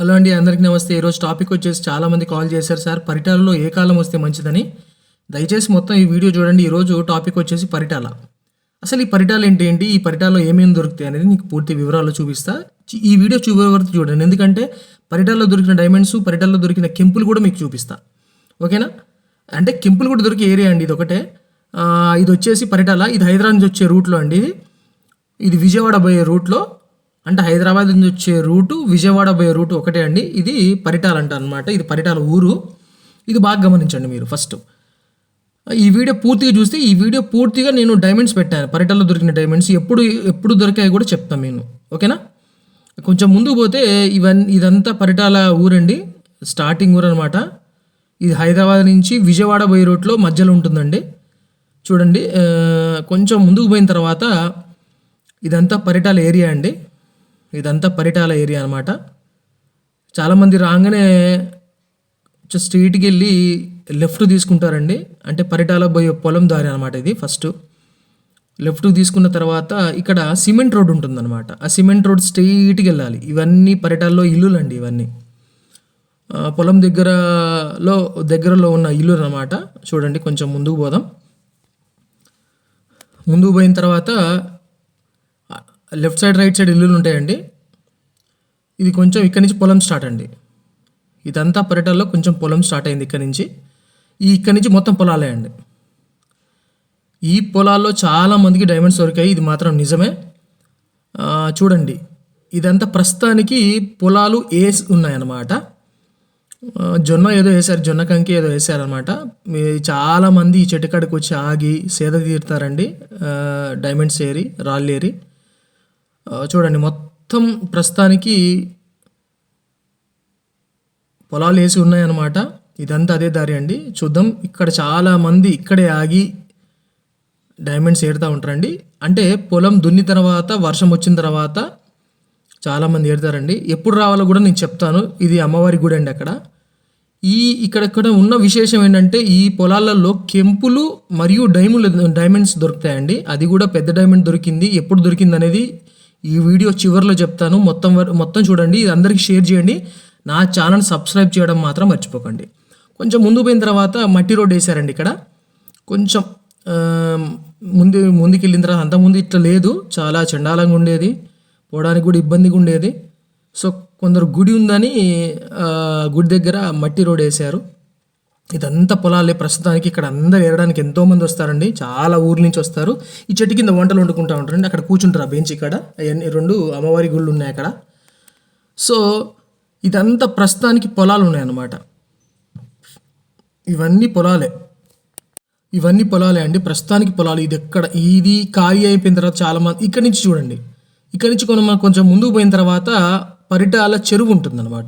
Hello అండి అందరికీ నమస్తే. ఈరోజు టాపిక్ వచ్చేసి చాలామంది కాల్ చేశారు సార్. పరిటాలలో ఏ కాలం వస్తే మంచిదని? దయచేసి మొత్తం ఈ వీడియో చూడండి. ఈరోజు టాపిక్ వచ్చేసి పరిటాల. అసలు ఈ పరిటాలు ఏంటి ఏంటి ఈ పరిటాల్లో ఏమేమి దొరుకుతాయి అనేది నీకు పూర్తి వివరాలు చూపిస్తా. ఈ వీడియో చూపే వరకు చూడండి. ఎందుకంటే పరిటాల్లో దొరికిన డైమండ్స్ పరిటాల్లో దొరికిన కెంపులు కూడా మీకు చూపిస్తా. ఓకేనా? అంటే కెంపులు కూడా దొరికే ఏరియా అండి ఇది ఒకటే. ఇది వచ్చేసి పరిటాల. ఇది హైదరాబాద్ నుంచి వచ్చే రూట్లో అండి ఇది. ఇది విజయవాడ పోయే రూట్లో. అంటే హైదరాబాద్ నుంచి వచ్చే రూటు విజయవాడ పోయే రూటు ఒకటే అండి. ఇది పరిటాల అంట అనమాట ఇది పరిటాల ఊరు. ఇది బాగా గమనించండి మీరు ఫస్ట్. ఈ వీడియో పూర్తిగా చూస్తే ఈ వీడియో పూర్తిగా నేను డైమండ్స్ పెట్టాను. పరిటాల్లో దొరికిన డైమండ్స్ ఎప్పుడు ఎప్పుడు దొరికాయి కూడా చెప్తాను నేను. ఓకేనా? కొంచెం ముందుకు పోతే ఇవన్నీ ఇదంతా పరిటాల ఊరండి. స్టార్టింగ్ ఊరు అనమాట ఇది హైదరాబాద్ నుంచి విజయవాడ పోయే రూట్లో మధ్యలో ఉంటుందండి. చూడండి కొంచెం ముందుకు పోయిన తర్వాత ఇదంతా పరిటాల ఏరియా అండి. ఇదంతా పరిటాల ఏరియా అనమాట చాలామంది రాగానే స్ట్రీట్కి వెళ్ళి లెఫ్ట్ తీసుకుంటారండి. అంటే పరిటాల పోయే పొలం దారి అనమాట ఇది ఫస్ట్. లెఫ్ట్ తీసుకున్న తర్వాత ఇక్కడ సిమెంట్ రోడ్ ఉంటుందన్నమాట. ఆ సిమెంట్ రోడ్ స్ట్రైట్కి వెళ్ళాలి. ఇవన్నీ పరిటాల్లో ఇల్లులు అండి ఇవన్నీ పొలం దగ్గరలో దగ్గరలో ఉన్న ఇల్లు అనమాట చూడండి కొంచెం ముందుకు పోదాం. ముందుకు పోయిన తర్వాత లెఫ్ట్ సైడ్ రైట్ సైడ్ ఇల్లులు ఉంటాయండి. ఇది కొంచెం ఇక్కడి నుంచి పొలం స్టార్ట్ అండి. ఇదంతా పర్యటనలో కొంచెం పొలం స్టార్ట్ అయింది ఇక్కడి నుంచి. ఈ ఇక్కడి నుంచి మొత్తం పొలాలే అండి. ఈ పొలాల్లో చాలా మందికి డైమండ్స్ దొరికాయి ఇది మాత్రం నిజమే. చూడండి. ఇదంతా ప్రస్తుతానికి పొలాలు వేసి ఉన్నాయన్నమాట. జొన్న ఏదో వేశారు జొన్న కంకి ఏదో వేశారనమాట మీ ఈ చెట్టు కాడికి వచ్చి ఆగి సేద తీరుతారండి. డైమండ్స్ ఏరి రాళ్ళు ఏరి. చూడండి మొత్తం ప్రస్తుతానికి పొలాలు వేసి ఉన్నాయన్నమాట. ఇదంతా అదే దారి అండి. చూద్దాం ఇక్కడ చాలామంది ఇక్కడే ఆగి డైమండ్స్ ఏడుతూ ఉంటారండి. అంటే పొలం దున్ని తర్వాత వర్షం వచ్చిన తర్వాత చాలామంది ఏడతారండి ఎప్పుడు రావాలో కూడా నేను చెప్తాను. ఇది అమ్మవారి గుడి అండి అక్కడ. ఈ ఇక్కడక్కడ ఉన్న విశేషం ఏంటంటే ఈ పొలాలలో కెంపులు మరియు డైమండ్ డైమండ్స్ దొరుకుతాయండి. అది కూడా పెద్ద డైమండ్ దొరికింది. ఎప్పుడు దొరికింది అనేది ఈ వీడియో చివరిలో చెప్తాను. మొత్తం మొత్తం చూడండి. ఇది అందరికీ షేర్ చేయండి. నా ఛానల్ సబ్స్క్రైబ్ చేయడం మాత్రం మర్చిపోకండి. కొంచెం ముందు పోయిన తర్వాత మట్టి రోడ్ వేశారండి ఇక్కడ. కొంచెం ముందు ముందుకు వెళ్ళిన తర్వాత అంత ముందు ఇట్లా లేదు. చాలా చండాలంగా ఉండేది. పోవడానికి కూడా ఇబ్బందిగా ఉండేది. సో కొందరు గుడి ఉందని గుడి దగ్గర మట్టి రోడ్ వేశారు. ఇదంతా పొలాలే. ప్రస్తుతానికి ఇక్కడ అందరు ఏరడానికి ఎంతోమంది వస్తారండి. చాలా ఊర్ల నుంచి వస్తారు. ఈ చెట్టు కింద వంటలు వండుకుంటా ఉంటారండి. అక్కడ కూర్చుంటారు ఆ బెంచ్ ఇక్కడ. అవన్నీ రెండు అమ్మవారి గుళ్ళు ఉన్నాయి అక్కడ. సో ఇదంతా ప్రస్తుతానికి పొలాలు ఉన్నాయన్నమాట. ఇవన్నీ పొలాలే. ఇవన్నీ పొలాలే అండి. ప్రస్తుతానికి పొలాలు ఇది ఎక్కడ? ఇది ఖాళీ అయిపోయిన తర్వాత చాలా మంది ఇక్కడి నుంచి చూడండి. ఇక్కడి నుంచి కొన్ని కొంచెం ముందుకు పోయిన తర్వాత పరిటాల చెరువు ఉంటుందన్నమాట.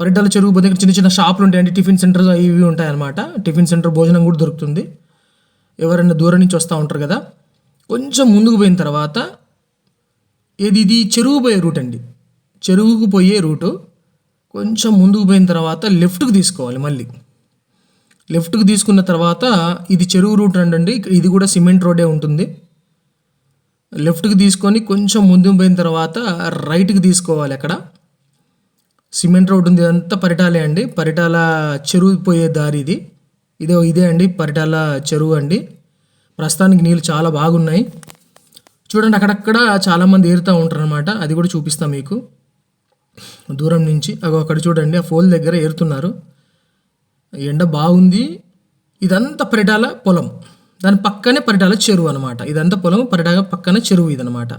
పరిటాల చెరువు పోతే ఇక్కడ చిన్న చిన్న షాపులు ఉంటాయండి. టిఫిన్ సెంటర్ ఇవి ఉంటాయన్నమాట. టిఫిన్ సెంటర్ భోజనం కూడా దొరుకుతుంది. ఎవరైనా దూరం నుంచి వస్తూ ఉంటారు కదా. కొంచెం ముందుకు పోయిన తర్వాత ఇది ఇది? చెరువు పోయే రూట్ అండి. చెరువుకు పోయే రూటు. కొంచెం ముందుకు పోయిన తర్వాత లెఫ్ట్కి తీసుకోవాలి మళ్ళీ. లెఫ్ట్కి తీసుకున్న తర్వాత ఇది చెరువు రూట్ అండి. ఇది కూడా సిమెంట్ రోడే ఉంటుంది. లెఫ్ట్కి తీసుకొని కొంచెం ముందుకు పోయిన తర్వాత రైట్కి తీసుకోవాలి అక్కడ. సిమెంట్ రోడ్ ఉంది ఇదంతా పరిటాలే అండి. పరిటాల చెరువు పోయే దారి ఇది. ఇదే ఇదే అండి పరిటాల చెరువు అండి. ప్రస్తుతానికి నీళ్ళు చాలా బాగున్నాయి. చూడండి అక్కడక్కడ చాలామంది ఏరుతూ ఉంటారు అనమాట అది కూడా చూపిస్తాం మీకు. దూరం నుంచి అగో అక్కడ చూడండి ఆ ఫోల్ దగ్గర ఏరుతున్నారు. ఎండ బాగుంది. ఇదంతా పరిటాల పొలం. దాని పక్కనే పరిటాల చెరువు అనమాట ఇదంతా పొలం పరిటాల పక్కనే చెరువు ఇదనమాట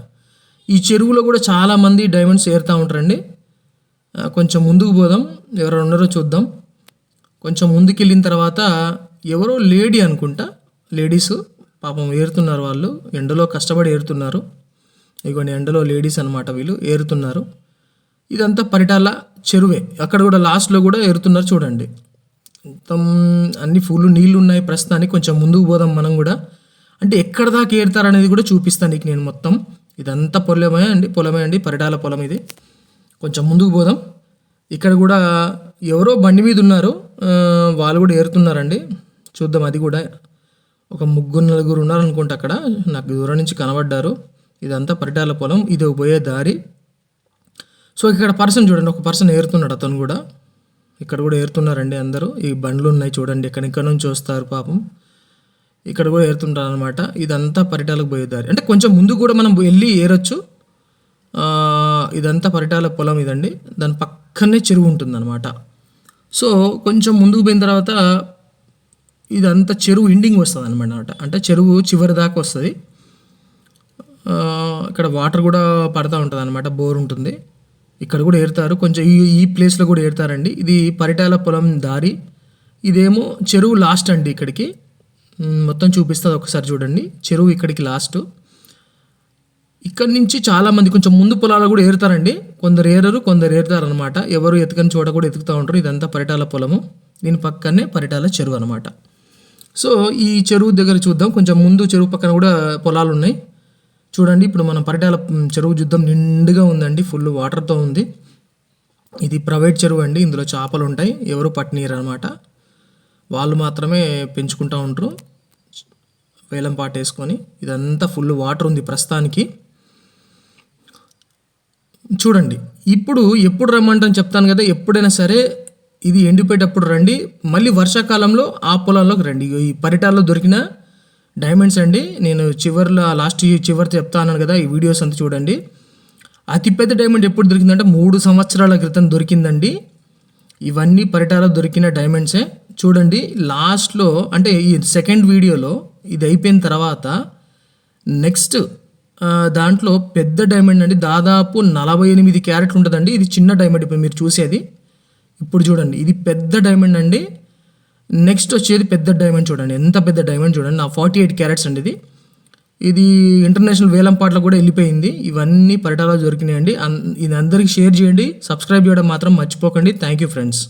ఈ చెరువులో కూడా చాలామంది డైమండ్స్ ఏరుతూ ఉంటారండి. కొంచెం ముందుకు పోదాం. ఎవరు ఉన్నారో చూద్దాం. కొంచెం ముందుకు వెళ్ళిన తర్వాత ఎవరో లేడీ అనుకుంటా. లేడీస్ పాపం ఏరుతున్నారు వాళ్ళు. ఎండలో కష్టపడి ఏరుతున్నారు. ఇగోండి ఎండలో లేడీస్ అనమాట వీళ్ళు. ఏరుతున్నారు. ఇదంతా పరిటాల చెరువే. అక్కడ కూడా లాస్ట్లో కూడా ఏరుతున్నారు చూడండి. మొత్తం అన్ని ఫుల్ నీళ్ళు ఉన్నాయి ప్రస్తుతానికి. కొంచెం ముందుకు పోదాం మనం కూడా. అంటే ఎక్కడ దాకా ఏరుతారనేది కూడా చూపిస్తాను నీకు నేను మొత్తం. ఇదంతా పొలమే అండి. పొలమే అండి. పరిటాల పొలం ఇది. కొంచెం ముందుకు పోదాం. ఇక్కడ కూడా ఎవరో బండి మీద ఉన్నారు. వాళ్ళు కూడా ఏరుతున్నారండి. చూద్దాం అది కూడా. ఒక ముగ్గురు నలుగురు ఉన్నారనుకుంటా అక్కడ. నాకు దూరం నుంచి కనబడ్డారు. ఇదంతా పరిటాల పొలం. ఇది పోయే దారి. సో ఇక్కడ పర్సన్ చూడండి. ఒక పర్సన్ ఏరుతున్నాడు అతను కూడా. ఇక్కడ కూడా ఏరుతున్నారండి అందరూ. ఈ బండ్లు ఉన్నాయి చూడండి. ఎక్కడెక్కడ నుంచి వస్తారు పాపం. ఇక్కడ కూడా ఏరుతుంటారు అనమాట ఇదంతా పరిటాలకు పోయే దారి. అంటే కొంచెం ముందు కూడా మనం వెళ్ళి ఏరొచ్చు. ఇదంతా పరిటాల పొలం ఇదండి. దాని పక్కనే చెరువు ఉంటుందన్నమాట. సో కొంచెం ముందుకు పోయిన తర్వాత ఇదంతా చెరువు ఎండింగ్ వస్తుంది అనమాట అంటే చెరువు చివరి దాకా వస్తుంది. ఇక్కడ వాటర్ కూడా పడతా ఉంటుంది అనమాట బోర్ ఉంటుంది. ఇక్కడ కూడా ఏరుతారు. కొంచెం ఈ ఈ ప్లేస్లో కూడా ఏరుతారండి. ఇది పరిటాల పొలం దారి. ఇదేమో చెరువు లాస్ట్ అండి ఇక్కడికి. మొత్తం చూపిస్తుంది ఒకసారి చూడండి. చెరువు ఇక్కడికి లాస్ట్. ఇక్కడ నుంచి చాలా మంది కొంచెం ముందు పొలాలు కూడా ఏరుతారండి. కొందరు ఏరరు కొందరు ఏరుతారు అనమాట ఎవరు ఎతకని చోట కూడా ఎతుకుతూ ఉంటారు. ఇదంతా పరిటాల పొలము. దీని పక్కనే పరిటాల చెరువు అనమాట సో ఈ చెరువు దగ్గర చూద్దాం. కొంచెం ముందు చెరువు పక్కన కూడా పొలాలు ఉన్నాయి. చూడండి ఇప్పుడు మనం పరిటాల చెరువు చూద్దాం నిండుగా ఉందండి. ఫుల్ వాటర్తో ఉంది. ఇది ప్రైవేట్ చెరువు అండి. ఇందులో చేపలు ఉంటాయి. ఎవరు పట్టినీరు అనమాట వాళ్ళు మాత్రమే పెంచుకుంటూ ఉంటారు. వేలం పాటేసుకొని ఇదంతా ఫుల్ వాటర్ ఉంది ప్రస్తుతానికి. చూడండి. ఇప్పుడు ఎప్పుడు రమ్మంటాను చెప్తాను కదా ఎప్పుడైనా సరే ఇది ఎండిపోయేటప్పుడు రండి మళ్ళీ వర్షాకాలంలో ఆ పొలాల్లోకి రండి. ఈ పరిటాల్లో దొరికిన డైమండ్స్ అండి. నేను చివర్లో లాస్ట్ చివరి చెప్తాను కదా ఈ వీడియోస్ అంతా చూడండి. అతిపెద్ద డైమండ్ ఎప్పుడు దొరికిందంటే మూడు సంవత్సరాల క్రితం దొరికిందండి. ఇవన్నీ పరిటాలో దొరికిన డైమండ్సే చూడండి లాస్ట్లో అంటే ఈ సెకండ్ వీడియోలో ఇది అయిపోయిన తర్వాత నెక్స్ట్ దాంట్లో పెద్ద డైమండ్ అండి. దాదాపు నలభై ఎనిమిది క్యారెట్లు ఉంటుందండి. ఇది చిన్న డైమండ్ ఇప్పుడు మీరు చూసేది. ఇప్పుడు చూడండి. ఇది పెద్ద డైమండ్ అండి. నెక్స్ట్ వచ్చేది పెద్ద డైమండ్ చూడండి. ఎంత పెద్ద డైమండ్ చూడండి. నా ఫార్టీ ఎయిట్ క్యారెట్స్ అండి ఇది. ఇది ఇంటర్నేషనల్ వేలంపాట్లో కూడా వెళ్ళిపోయింది. ఇవన్నీ పరిటాలో దొరికినాయండి. ఇది అందరికీ షేర్ చేయండి. సబ్స్క్రైబ్ చేయడం మాత్రం మర్చిపోకండి. Thank you friends